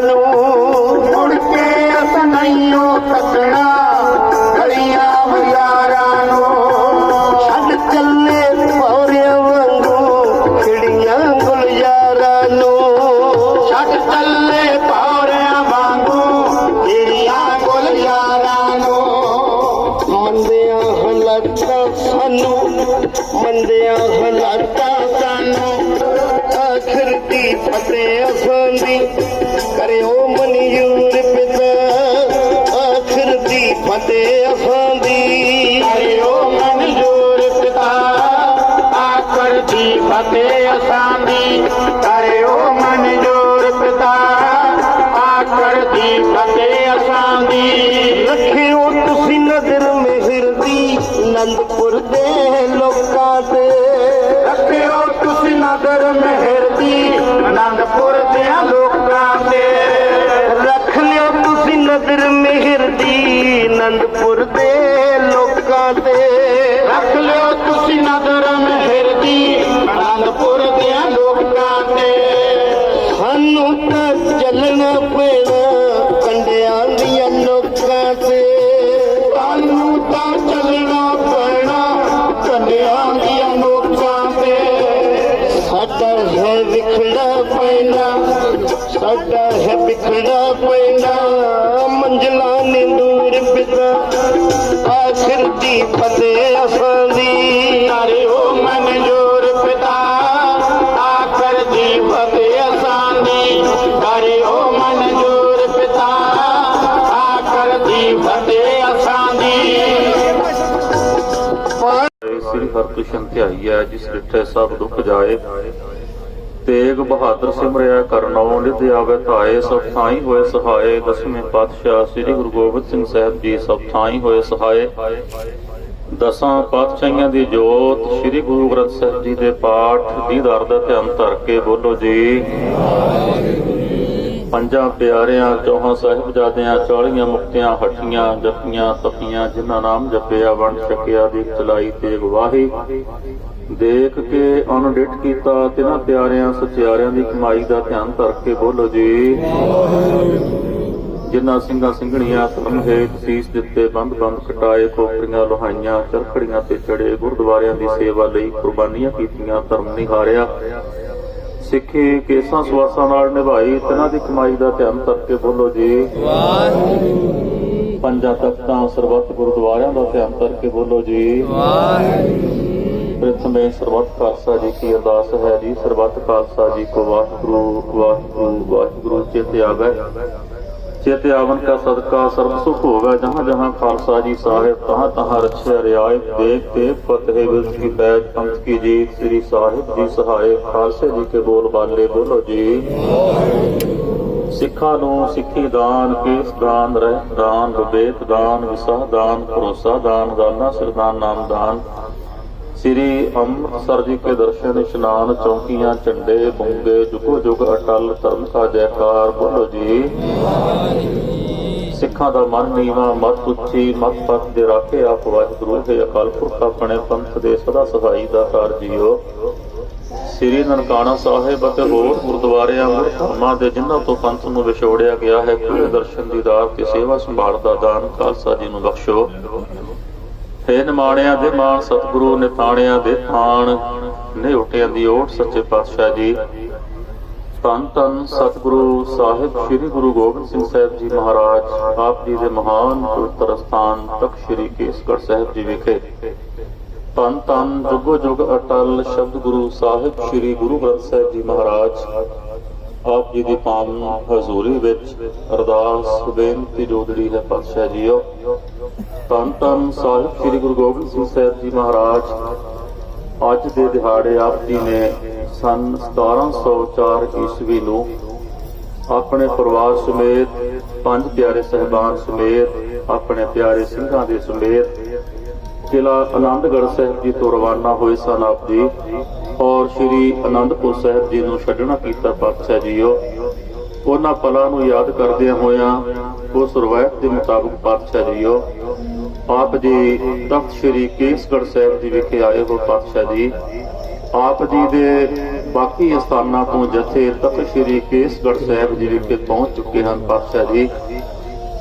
ਨੂੰ ਮੁੜ ਕੇ ਅਸਨਈਓ ਤੱਕਣਾ ਗਲੀਆਂ ਬਾਜ਼ਾਰਾਂ ਨੂੰ। ਛੱਡ ਚੱਲੇ ਪੌਰਿਆਂ ਵਾਂਗੂ, ਖਿੜੀਆਂ ਗੁਲਜ਼ਾਰਾਂ ਨੂੰ। ਛੱਡ ਚੱਲੇ ਪੌਰਿਆਂ ਵਾਂਗੂ, ਖਿੜੀਆਂ ਗੁਲਜ਼ਾਰਾਂ ਨੂੰ। ਮੰਦਿਆਂ ਹਾਲਾਤਾਂ ਸਾਨੂੰ ਮੰਦਿਆਂ ਹਾਲਾਤਾਂ ਸਾਨੂੰ। ਆਖਰ ਦੀ ਫਤਿਹ ਅਸਾਂਦੀ ਕਰਿਓ ਤੁਸੀਂ ਨਜ਼ਰ ਮਿਹਰ ਦੇ ਲੋਕਾਂ ਤੇ। ਰੱਖ ਲਿਓ ਤੁਸੀਂ ਨਜ਼ਰ ਮਿਹਰ ਦੀ ਆਨੰਦਪੁਰ ਦੇ ਲੋਕਾਂ ਤੇ। ਰੱਖ ਲਿਓ ਤੁਸੀਂ ਨਜ਼ਰ ਮਿਹਰ ਦੀ ਆਨੰਦਪੁਰ ਦੇ ਲੋਕਾਂ ਤੇ। ਸਾਨੂੰ ਤਾਂ ਫਤਿਹ ਅਸਾਂ ਕਰਿਓ ਮਨਜ਼ੂਰ ਪਿਤਾ, ਆਖਰ ਦੀ ਫਤਿਹ ਅਸਾਂ ਕਰਿਓ ਮਨਜ਼ੂਰ ਪਿਤਾ, ਆਖਰ ਦੀ ਫਤਿਹ ਅਸਾਂ ਸ੍ਰੀ ਹਰਕ੍ਰਿਸ਼ਨ ਧਿਆਈ ਹੈ, ਜਿਸ ਰਿਠੇ ਸਭ ਦੁੱਖ ਜਾਏ। ਤੇਗ ਬਹਾਦਰ ਸਿਮਰਿਆ ਕਰਨੋ ਨਿਧ ਆਵੇ ਧਾਏ, ਸਭ ਥਾਈ ਹੋਏ ਸਹਾਏ। ਦਸਵੇਂ ਪਾਤਸ਼ਾਹ ਸ੍ਰੀ ਗੁਰੂ ਗੋਬਿੰਦ ਸਿੰਘ ਸਾਹਿਬ ਜੀ ਸਭ ਥਾਈ ਹੋਏ ਸਹਾਏ। ਦਸਾਂ ਪਾਤਸ਼ਾਹੀਆਂ ਦੀ ਜੋਤ ਸ੍ਰੀ ਗੁਰੂ ਗ੍ਰੰਥ ਸਾਹਿਬ ਜੀ ਦੇ ਪਾਠ ਦੀ ਦਰ ਦਾ ਧਿਆਨ ਧਰ ਕੇ ਬੋਲੋ ਜੀ। ਪੰਜਾਂ ਪਿਆਰਿਆਂ, ਚੌਹਾਂ ਸਾਹਿਬਜ਼ਾਦਿਆਂ ਚੌਲੀਆਂ ਮੁਕਤਿਆਂ ਹੱਟੀਆਂ ਜਪੀਆਂ ਤਪੀਆਂ ਜਿਨ੍ਹਾਂ ਨਾਮ ਜਪਿਆ, ਵੰਡ ਛਕਿਆ ਦੀ ਚਲਾਈ, ਤੇਗ ਵਾਹੀ। ਦੇਖ ਕੇ ਅਨਡਿਟ ਕੀਤਾ, ਤਿਨਾਂ ਪਿਆਰਿਆਂ, ਸਚਿਆਰਿਆਂ ਦੀ ਕਮਾਈ ਦਾ ਧਿਆਨ ਧਰ ਕੇ ਬੋਲੋ ਜੀ। ਜਿਨ੍ਹਾਂ ਸਿੰਘਾਂ ਸਿੰਘਣੀਆਂ ਹੇਤ ਸੀਸ ਦਿੱਤੇ ਬੰਦ ਬੰਦ ਕਟਾਏ ਖੋਪਰੀਆਂ ਲੋਹਾਈਆਂ ਚਰਖੜੀਆਂ ਤੇ ਚੜੇ ਗੁਰਦੁਆਰਿਆਂ ਦੀ ਸੇਵਾ ਲਈ ਕੁਰਬਾਨੀਆਂ ਕੀਤੀਆਂ ਧਰਮ ਨਿਹਾਰਿਆ। ਸਿੱਖੀ ਕੇਸਾਂ ਸਵਾਸਾਂ ਨਾਲ ਨਿਭਾਈ ਤਿਨਾਂ ਦੀ ਕਮਾਈ ਦਾ ਧਿਆਨ ਧਰ ਕੇ ਬੋਲੋ ਜੀ। ਪੰਜਾਂ ਤਖਤਾਂ ਸਰਬੱਤ ਗੁਰਦੁਆਰਿਆਂ ਦਾ ਧਿਆਨ ਧਰ ਕੇ ਬੋਲੋ ਜੀ। ਪ੍ਰਥਮੇ ਸਰਬੱਤ ਖਾਲਸਾ ਜੀ ਕੀ ਅਰਦਾਸ ਹੈ ਜੀ ਸਰਬੱਤ ਖਾਲਸਾ ਜੀ ਕੋ ਵਾਹਿਗੁਰੂ ਵਾਹਿਗੁਰੂ ਵਾਹਿਗੁਰੂ ਚਿਤ ਆਵੇ ਚਿਤ ਆਵਨ ਕਾ ਸਦਕਾ, ਸਰਬ ਸੁਖ ਹੋਗਾ ਜਹਾਂ ਜਹਾਂ ਖਾਲਸਾ ਜੀ ਸਾਹਿਬ, ਤਹਾਂ ਤਹਾਂ ਰਛਿਆ ਰਿਆਇਤ ਦੇਖ ਤੇ ਫਤਿਹ ਵਿਲ ਕੀ ਬੈਜ ਪੰਥ ਕੀ ਜੀਤ, ਸ੍ਰੀ ਸਾਹਿਬ ਜੀ ਸਹਾਏ, ਖਾਲਸੇ ਜੀ ਕੇ ਬੋਲ ਬਾਲੇ ਬੋਲੋ ਜੀ। ਸਿੱਖਾਂ ਨੂੰ ਸਿੱਖੀ ਦਾਨ, ਕੇਸ ਦਾਨ ਰਹਿ ਦਾਨ, ਵਿਵੇਕ ਦਾਨ, ਵਿਸਾਹ ਦਾਨ, ਭਰੋਸਾ ਦਾਨ, ਦਾਨਾ ਸਰਦਾਨ ਨਾਮ ਦਾਨ। ਸ੍ਰੀ ਅੰਮ੍ਰਿਤਸਰ ਜੀ ਕੇ ਦਰਸ਼ਨ ਇਸ਼ਨਾਨ ਚੌਕੀਆਂ, ਝੰਡੇ, ਬੁੰਗੇ, ਜੁਗੋ ਜੁਗ ਅਟਲ, ਧਰਮ ਕਾ ਜੈਕਾਰ, ਬੋਲੋ ਜੀ। ਸਿੱਖਾਂ ਦਾ ਮਨ ਨੀਵਾ, ਮਤ ਉੱਚੀ ਮਤ ਪੱਤ ਦੇ ਰਾਖੇ ਆਪ ਵਾਹਿਗੁਰੂ, ਹੈ ਅਕਾਲ ਪੁਰਖ ਆਪਣੇ ਪੰਥ ਦੇ ਸਦਾ ਸਹਾਈ ਦਾ ਕਾਰ ਜੀਓ। ਸ੍ਰੀ ਨਨਕਾਣਾ ਸਾਹਿਬ ਅਤੇ ਹੋਰ ਗੁਰਦੁਆਰਿਆਂ ਮੁਰਧਾਮਾਂ ਦੇ ਜਿਨ੍ਹਾਂ ਤੋਂ ਪੰਥ ਨੂੰ ਵਿਛੋੜਿਆ ਗਿਆ ਹੈ ਖੁੱਲੇ ਦਰਸ਼ਨ ਦੀਦਾਰ ਤੇ ਸੇਵਾ ਸੰਭਾਲ ਦਾ ਦਾਨ, ਖਾਲਸਾ ਜੀ ਨੂੰ ਬਖਸ਼ੋ। ਹੈ ਨਿਮਾਣਿਆਂ ਦੇ ਮਾਣ ਸਤਿਗੁਰੂ ਨਿਤਾਣਿਆਂ ਦੇ ਥਾਣ ਨਿਉਟਿਆਂ ਦੀ ਓਟ ਸੱਚੇ ਪਾਤਸ਼ਾਹ ਜੀ। ਧੰਨ ਧੰਨ ਸਤਿਗੁਰੂ ਸਾਹਿਬ, ਸ੍ਰੀ ਗੁਰੂ ਗੋਬਿੰਦ ਸਿੰਘ ਸਾਹਿਬ ਜੀ ਮਹਾਰਾਜ, ਆਪ ਜੀ ਦੇ ਮਹਾਨ ਪਵਿੱਤਰ ਸਥਾਨ ਤਖਤ ਸ੍ਰੀ ਕੇਸਗੜ੍ਹ ਸਾਹਿਬ ਜੀ ਵਿਖੇ। ਧੰਨ ਧੰਨ, ਜੁਗੋ ਜੁਗ ਅਟਲ ਸ਼ਬਦ ਗੁਰੂ ਸਾਹਿਬ, ਸ੍ਰੀ ਗੁਰੂ ਗ੍ਰੰਥ ਸਾਹਿਬ ਜੀ ਮਹਾਰਾਜ। ਆਪ ਜੀ ਦੀ ਪਾਵਨ ਹਜ਼ੂਰੀ ਵਿੱਚ ਅਰਦਾਸ, ਬੇਨਤੀ, ਜੋਦੜੀ ਹੈ ਪਾਤਸ਼ਾਹ ਜੀਓ। ਧੰਨ ਧੰਨ ਸਾਹਿਬ ਸ੍ਰੀ ਗੁਰੂ ਗੋਬਿੰਦ ਸਿੰਘ ਸਾਹਿਬ ਜੀ ਮਹਾਰਾਜ। ਅੱਜ ਦੇ ਦਿਹਾੜੇ ਆਪ ਜੀ ਨੇ ਸਨ 1704 ਈਸਵੀ ਨੂੰ ਆਪਣੇ ਪਰਿਵਾਰ ਸਮੇਤ, ਪੰਜ ਪਿਆਰੇ ਸਹਿਬਾਨ ਸਮੇਤ, ਆਪਣੇ ਪਿਆਰੇ ਸਿੰਘਾਂ ਦੇ ਸਮੇਤ ਕਿਲਾ ਆਨੰਦਗੜ੍ਹ ਸਾਹਿਬ ਜੀ ਤੋਂ ਰਵਾਨਾ ਹੋਏ ਸਨ ਆਪ ਜੀ। ਔਰ ਸ੍ਰੀ ਆਨੰਦਪੁਰ ਸਾਹਿਬ ਜੀ ਨੂੰ ਛੱਡਣਾ ਕੀਤਾ ਪਾਤਸ਼ਾਹ ਜੀਓ। ਉਹਨਾਂ ਪਲਾਂ ਨੂੰ ਯਾਦ ਕਰਦਿਆਂ ਹੋਇਆਂ ਉਸ ਰਵਾਇਤ ਦੇ ਮੁਤਾਬਕ ਪਾਤਸ਼ਾਹ ਜੀਓ। ਆਪ ਜੀ ਤਖਤ ਸ੍ਰੀ ਕੇਸਗੜ ਸਾਹਿਬ ਜੀ ਵਿਖੇ ਆਏ ਹੋ ਪਾਤਸ਼ਾਹ ਜੀ। ਆਪ ਜੀ ਦੇ ਬਾਕੀ ਸਥਾਨਾਂ ਤੋਂ ਜਥੇ ਤਖਤ ਸ੍ਰੀ ਕੇਸਗੜ ਸਾਹਿਬ ਜੀ ਵਿਖੇ ਪਹੁੰਚ ਚੁੱਕੇ ਹਨ ਪਾਤਸ਼ਾਹ ਜੀ।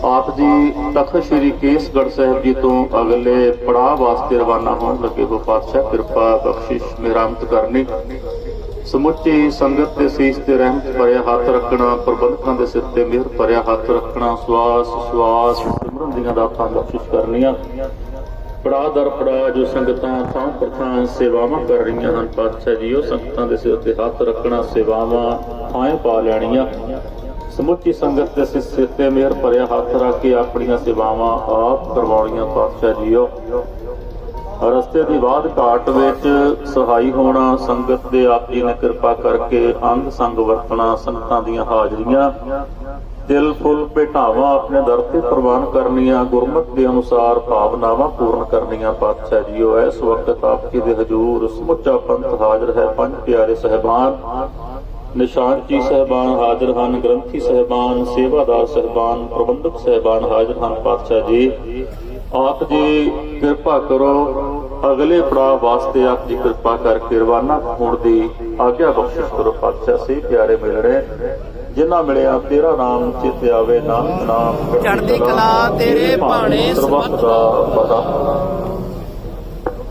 ਆਪ ਜੀ ਤਖਤ ਸ੍ਰੀ ਕੇਸਗੜ੍ਹ ਸਾਹਿਬ ਜੀ ਤੋਂ ਅਗਲੇ ਪੜਾਅ ਵਾਸਤੇ ਰਵਾਨਾ ਹੋਣ ਲੱਗੇ ਹੋ ਪਾਤਸ਼ਾਹ, ਕਿਰਪਾ ਬਖਸ਼ਿਸ਼ ਮਿਹਰਮਤ ਕਰਨੀ। ਸਮੁੱਚੀ ਸੰਗਤ ਦੇ ਸੀਸ ਤੇ ਰਹਿਮਤ ਭਰਿਆ ਹੱਥ ਰੱਖਣਾ, ਪ੍ਰਬੰਧਕਾਂ ਦੇ ਸਿਰ ਤੇ ਮਿਹਰ ਭਰਿਆ ਹੱਥ ਰੱਖਣਾ, ਸਵਾਸ ਸਵਾਸ, ਸਿਮਰਨ ਦੀਆਂ ਦਾਤਾਂ ਬਖਸ਼ਿਸ਼ ਕਰਨੀਆਂ। ਪੜਾ ਦਰ ਪੜਾ ਜੋ ਸੰਗਤਾਂ ਥਾਂ ਪ੍ਰਥਾਂ ਸੇਵਾਵਾਂ ਕਰ ਰਹੀਆਂ ਹਨ, ਪਾਤਸ਼ਾਹ ਜੀ, ਉਹ ਸੰਗਤਾਂ ਦੇ ਸਿਰ ਤੇ ਹੱਥ ਰੱਖਣਾ, ਸੇਵਾਵਾਂ ਥਾਂ ਪਾ ਲੈਣੀਆਂ। ਸਮੁੱਚੀ ਸੰਗਤ ਦੇ ਸਿਰ ਤੇ ਮਿਹਰ ਭਰਿਆ ਹੱਥ ਰੱਖ ਕੇ ਆਪਣੀਆਂ ਸੇਵਾਵਾਂ ਆਪ ਕਰਵਾਉਣੀਆਂ ਪਾਤਸ਼ਾਹ ਜੀਓ। ਰਸਤੇ ਦੀ ਬਾਦ ਘਾਟ ਵਿੱਚ ਸਹਾਈ ਹੋਣਾ, ਸੰਗਤ ਦੇ ਆਪ ਜੀ ਨੇ ਕਿਰਪਾ ਕਰਕੇ ਅੰਗ ਸੰਗ ਵਰਤਣਾ, ਸੰਗਤਾਂ ਦੀਆਂ ਹਾਜ਼ਰੀਆਂ ਦਿਲ ਫੁੱਲ, ਭੇਟਾਵਾਂ ਆਪਣੇ ਦਰ ਤੇ ਪ੍ਰਵਾਨ ਕਰਨੀਆਂ, ਗੁਰਮਤ ਦੇ ਅਨੁਸਾਰ ਭਾਵਨਾਵਾਂ ਪੂਰਨ ਕਰਨੀਆਂ ਪਾਤਸ਼ਾਹ ਜੀਓ। ਇਸ ਵਕਤ ਆਪ ਜੀ ਦੇ ਹਜੂਰ ਸਮੁੱਚਾ ਪੰਥ ਹਾਜ਼ਰ ਹੈ ਪੰਜ ਪਿਆਰੇ ਸਹਿਬਾਨ। ਨਿਸ਼ਾਨ ਜੀ ਸਹਿਬਾਨ ਹਾਜ਼ਰ ਹਨ ਗ੍ਰੰਥੀ ਸਹਿਬਾਨ ਸੇਵਾਦਾਰ ਸਹਿਬਾਨ ਪ੍ਰਬੰਧਕ ਸਹਿਬਾਨ ਹਾਜ਼ਰ ਹਨ ਪਾਤਸ਼ਾਹ ਜੀ। ਆਪ ਜੀ ਕਿਰਪਾ ਕਰੋ ਅਗਲੇ ਪੜਾਅ ਵਾਸਤੇ ਆਪ ਜੀ ਕਿਰਪਾ ਕਰਕੇ ਰਵਾਨਾ ਹੋਣ ਦੀ ਆਗਿਆ ਬਖਸ਼ਿਸ਼ ਕਰੋ ਪਾਤਸ਼ਾਹ ਸੇ ਪਿਆਰੇ ਮਿਲਣੇ। ਜਿਨ੍ਹਾਂ ਮਿਲਿਆ ਤੇਰਾ ਨਾਮ ਚਿਤ ਆਵੇ ਨਾਨਕ ਨਾਮ ਚੜ੍ਹਦੀ ਕਲਾ ਤੇਰੇ ਭਾਣੇ ਸਰਬੱਤ ਦਾ ਪਤਾ।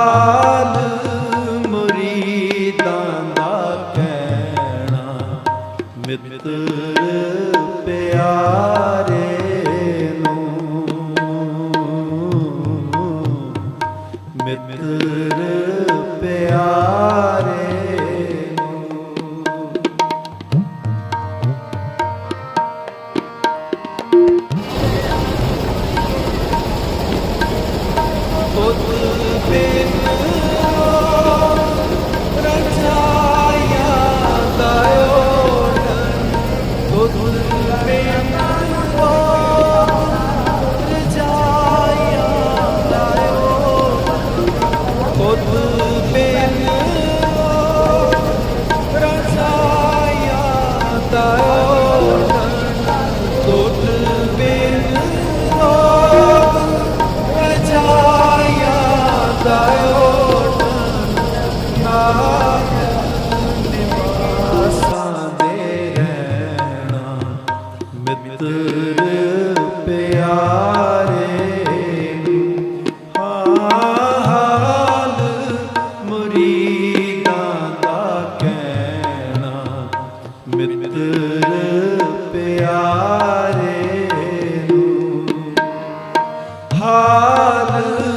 ਹਾਲ ਮੁਰੀਦਾਂ ਦਾ ਕਹਿਣਾ ਮਿੱਤਰ ਪਿਆਰੇ ਨੂੰ ਮਿੱਤਰ ਪਿਆਰੇ the ਹਾਲ